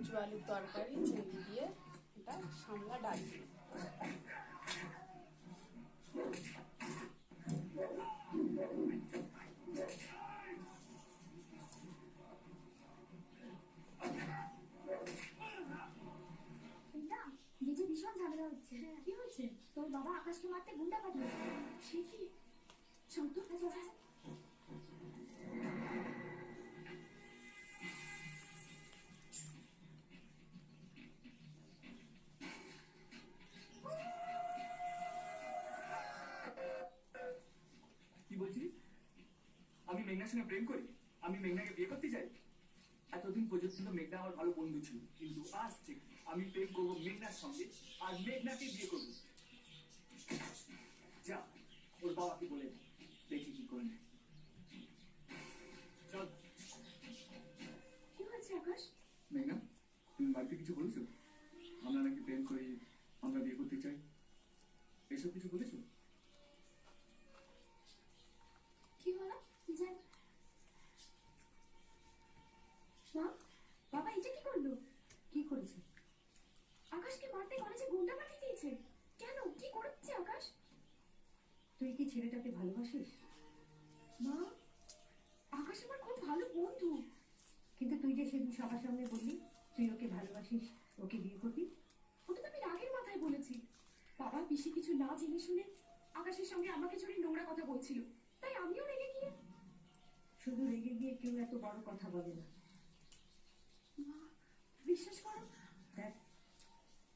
কচু আলুর তরকারি চিংড়ি দিয়ে এটা সামলা ডাল। ভীষণ হচ্ছে, কি হয়েছে? তোর বাবা মারতে সে কি? সত্য আচ্ছা। মেঘনার সঙ্গে প্রেম করি, আমি মেঘনাকে বিয়ে করতে চাই এতদিন পর্যন্ত মেঘনা আমার ভালো বন্ধু ছিল, কিন্তু আজ থেকে আমি প্রেম করব মেঘনার সঙ্গে, আর মেঘনাকে বিয়ে করব যা, ওর বাবাকে বলে। দেখি কি করে নেয়। আকাশকে মারতে কলেজে গুন্ডা পাঠিয়ে দিয়েছে। কেন? কি করেছে আকাশ? তুই কি ছেলেটাকে ভালোবাসিস? মা আকাশ আমার খুব ভালো বন্ধু। কিন্তু তুই যে সেদিন সবার সামনে বললি তুই ওকে ভালোবাসিস ওকে বিয়ে করবি? ওটা তো আমি রাগের মাথায় বলেছি। বাবা বেশি কিছু না জেনে শুনে আকাশের সঙ্গে আমাকে জড়িয়ে নোংরা কথা বলছিল। তাই আমিও রেগে গিয়ে শুধু রেগে গিয়ে কেউ এত বড় কথা বলে না। বিশ্বাস করো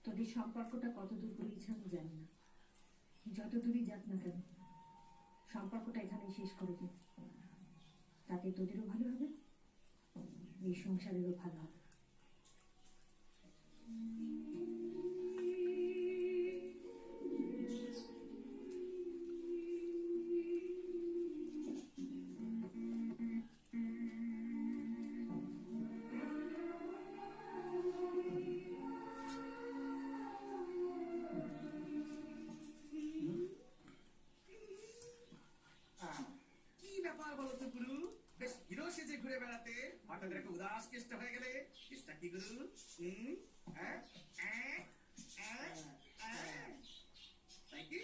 তোদের সম্পর্কটা কতদূর গড়িয়েছে আমি জানি না। যত দূরই যাক না কেন, সম্পর্কটা এখানেই শেষ করে দিই। তাতে তোদেরও ভালো হবে, এই সংসারেরও ভালো হবে। ঘুরে বেড়াতে হঠাৎ একটা উদাস কেসটা হয়ে গেলে কেসটা কি গুরু হুম? তাই কি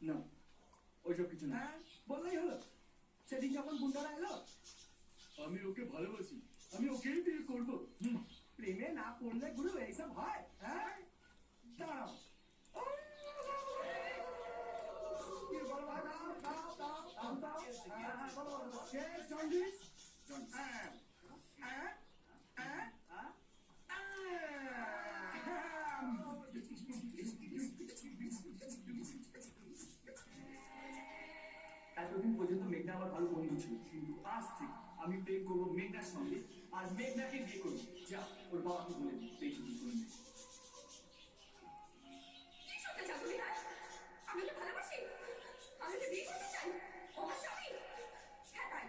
না ওইসব কিছু না হ্যাঁ বললেই হলো সেদিন যখন গুন্ডারা এলো আমি ওকে ভালোবাসি আমি ওকেই বিয়ে করব প্রেমে না পড়লে গুরু এইসব হয় হ্যাঁ আমি প্রেম করব মেঘনার সঙ্গে। আর মেঘনাকে বিয়ে করব। যা ওর বাবাকে বলে তুমি হ্যাঁ তাই।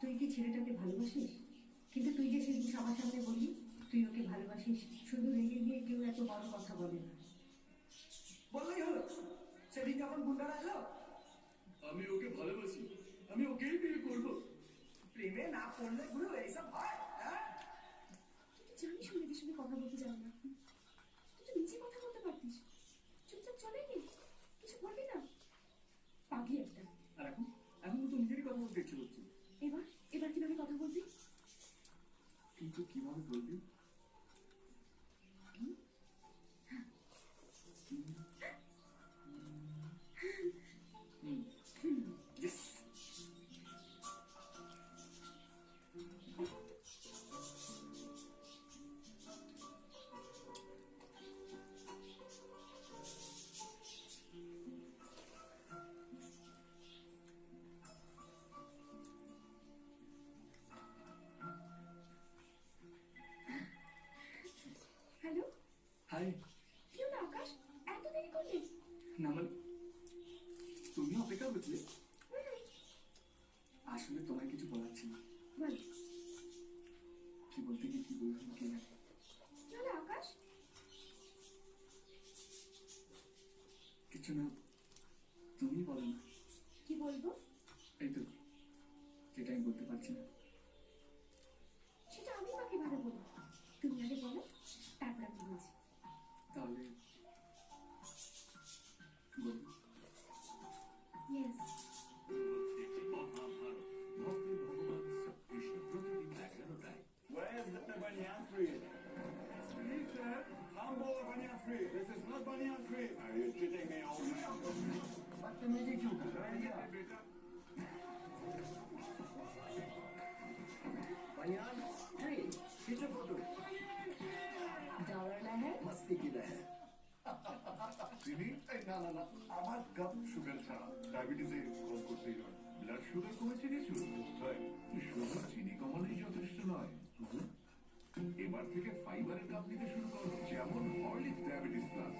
তুই কি ছেলেটাকে ভালোবাসিস? যে বলি তুই ওকে ভালোবাসিস শুধু রেগে গিয়ে কেউ এত বড় কথা বলে না। বললেই হলো। সেদিন যখন গুন্ডারা এলো আমি ওকে ভালোবাসি আমি ওকেই বিয়ে করব। প্রেমে না পড়লে গুলো এইসব হয়। আকাশ। কিছু না তুমি বলো না। কি বলব? এই তো যেটা আমি বলতে পারছি না। grave. This is not Bunyan's grave. Are you treating me all now? What's the meaning to this? Right here. Bunyan, tree. Picture photo. দাঁড়ানা হ্যাঁ মস্তি কি না চিনি না না না আমার কাপ সুগার ছাড়া ডায়াবেটিসে কল করতেই নয় ব্লাড সুগার কমেছে কিছু হয় শুধু চিনি কমানোই যথেষ্ট নয় এবার থেকে ফাইবারের দাম দিতে শুরু করো যেমন অয়েলিক ডায়াবেটিস প্লাস